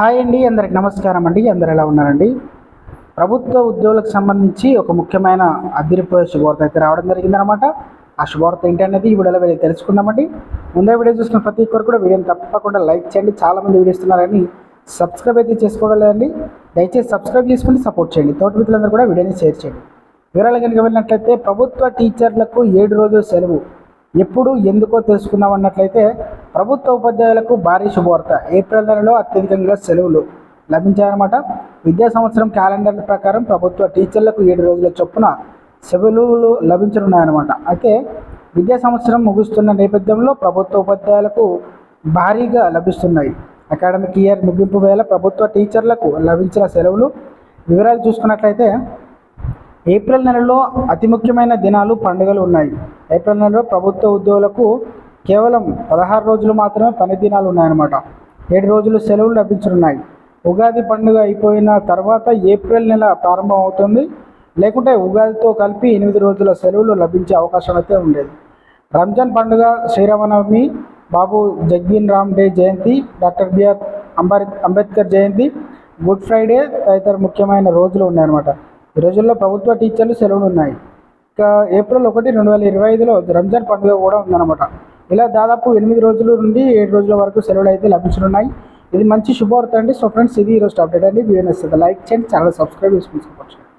Hi అండి అందరికి నమస్కారం అండి అందరు ఎలా ఉన్నారండి? ప్రభుత్వ ఉద్యోగులకు సంబంధించి ఒక ముఖ్యమైన అదిరిపోయే శుభవార్త అయితే రావడం జరిగిందనమాట ఆ శుభవార్త ఏంటి అనేది ఈ వీడియోలో వెళ్ళి తెలుసుకుందామండి. ముందే వీడియో చూసిన ప్రతి ఒక్కరు కూడా వీడియోని తప్పకుండా లైక్ చేయండి. చాలామంది వీడియో ఇస్తున్నారని సబ్స్క్రైబ్ అయితే చేసుకోవడం లేదండి దయచేసి సబ్స్క్రైబ్ చేసుకుని సపోర్ట్ చేయండి. తోటి మిత్రులందరూ కూడా వీడియోని షేర్ చేయండి. వివరాలు కనుక వెళ్ళినట్లయితే ప్రభుత్వ టీచర్లకు ఏడు రోజుల సెలవు. ఎప్పుడు ఎందుకో తెలుసుకుందాం అన్నట్లయితే ప్రభుత్వ ఉపాధ్యాయులకు భారీ శుభవార్త. ఏప్రిల్ నెలలో అత్యధికంగా సెలవులు లభించాయన్నమాట. విద్యా సంవత్సరం క్యాలెండర్ ప్రకారం ప్రభుత్వ టీచర్లకు ఏడు రోజుల చొప్పున సెలవులు లభించనున్నాయన్నమాట. అయితే విద్యా సంవత్సరం ముగుస్తున్న నేపథ్యంలో ప్రభుత్వ ఉపాధ్యాయులకు భారీగా లభిస్తున్నాయి. అకాడమిక్ ఇయర్ ముగింపు వేళ ప్రభుత్వ టీచర్లకు లభించిన సెలవులు వివరాలు చూసుకున్నట్లయితే ఏప్రిల్ నెలలో అతి ముఖ్యమైన దినాలు పండుగలు ఉన్నాయి. ఏప్రిల్ నెలలో ప్రభుత్వ ఉద్యోగులకు కేవలం పదహారు రోజులు మాత్రమే పని దినాలు ఉన్నాయన్నమాట. ఏడు రోజులు సెలవులు లభించనున్నాయి. ఉగాది పండుగ అయిపోయిన తర్వాత ఏప్రిల్ నెల ప్రారంభం అవుతుంది లేకుంటే ఉగాదితో కలిపి ఎనిమిది రోజుల సెలవులు లభించే అవకాశం అయితే ఉండేది. రంజాన్ పండుగ శ్రీరామనవమి బాబు జగ్వీన్ రామ్ డే జయంతి doctor B R Ambar Ambedkar జయంతి గుడ్ ఫ్రైడే తదితర ముఖ్యమైన రోజులు ఉన్నాయన్నమాట. ఈ రోజుల్లో ప్రభుత్వ టీచర్లు సెలవులు ఉన్నాయి. ఇక ఏప్రిల్ ఒకటి రెండు వేల ఇరవై ఐదులో రంజాన్ పండుగ కూడా ఉందన్నమాట. ఇలా దాదాపు ఎనిమిది రోజుల నుండి ఏడు రోజుల వరకు సెలవులు అయితే లభించనున్నాయి. ఇది మంచి శుభవార్త అండి. సో ఫ్రెండ్స్ ఇది ఈరోజు అప్డేట్ అండి. వీడియో నచ్చితే లైక్ చేయండి. ఛానల్ సబ్స్క్రైబ్ చేసుకుని సపోర్ట్